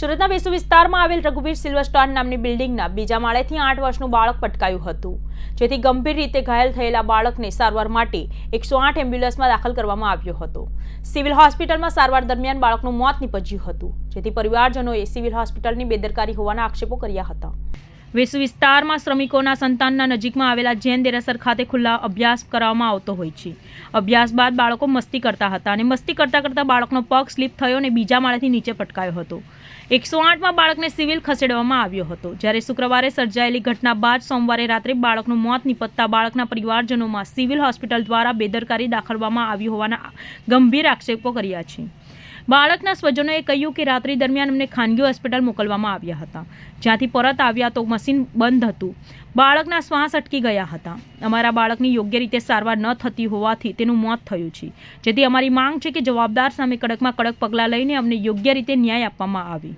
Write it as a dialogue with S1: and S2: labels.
S1: સુરતના વેસુ વિસ્તારમાં આવેલ રઘુવીર સિલ્વર સ્ટાર નામની બિલ્ડિંગના બીજા માળેથી આઠ વર્ષનું બાળક પટકાયું હતું. જેથી ગંભીર રીતે ઘાયલ થયેલા બાળકને સારવાર માટે એકસો આઠ એમ્બ્યુલન્સમાં દાખલ કરવામાં આવ્યો હતો. સિવિલ હોસ્પિટલમાં સારવાર દરમિયાન બાળકનું મોત નીપજ્યું હતું. જેથી પરિવારજનોએ સિવિલ હોસ્પિટલની બેદરકારી હોવાના આક્ષેપો કર્યા હતા. વેસુ વિસ્તારમાં શ્રમિકોના સંતાનના નજીકમાં આવેલા જૈન દેરાસર ખાતે ખુલ્લા અભ્યાસ કરાવવામાં આવતો હોય છે. અભ્યાસ બાદ બાળકો મસ્તી કરતા હતા અને મસ્તી કરતા કરતા બાળકનો પગ સ્લીપ થયો અને બીજા માળેથી નીચે પટકાયો હતો. એકસો આઠમાં બાળકને સિવિલ ખસેડવામાં આવ્યો હતો. જ્યારે શુક્રવારે સર્જાયેલી ઘટના બાદ સોમવારે રાત્રે બાળકનું મોત નિપજતા બાળકના પરિવારજનોમાં સિવિલ હોસ્પિટલ દ્વારા બેદરકારી દાખલવામાં આવી હોવાના ગંભીર આક્ષેપો કર્યા છે. બાળકના સ્વજનોએ કહ્યું કે રાત્રિ દરમિયાન અમને ખાનગી હોસ્પિટલ મોકલવામાં આવ્યા હતા. જ્યાંથી પરત આવ્યા તો મશીન બંધ હતું. બાળકના શ્વાસ અટકી ગયા હતા. અમારા બાળકની યોગ્ય રીતે સારવાર ન થતી હોવાથી તેનું મોત થયું છે. જેથી અમારી માંગ છે કે જવાબદાર સામે કડકમાં કડક પગલાં લઈને અમને યોગ્ય રીતે ન્યાય આપવામાં આવે.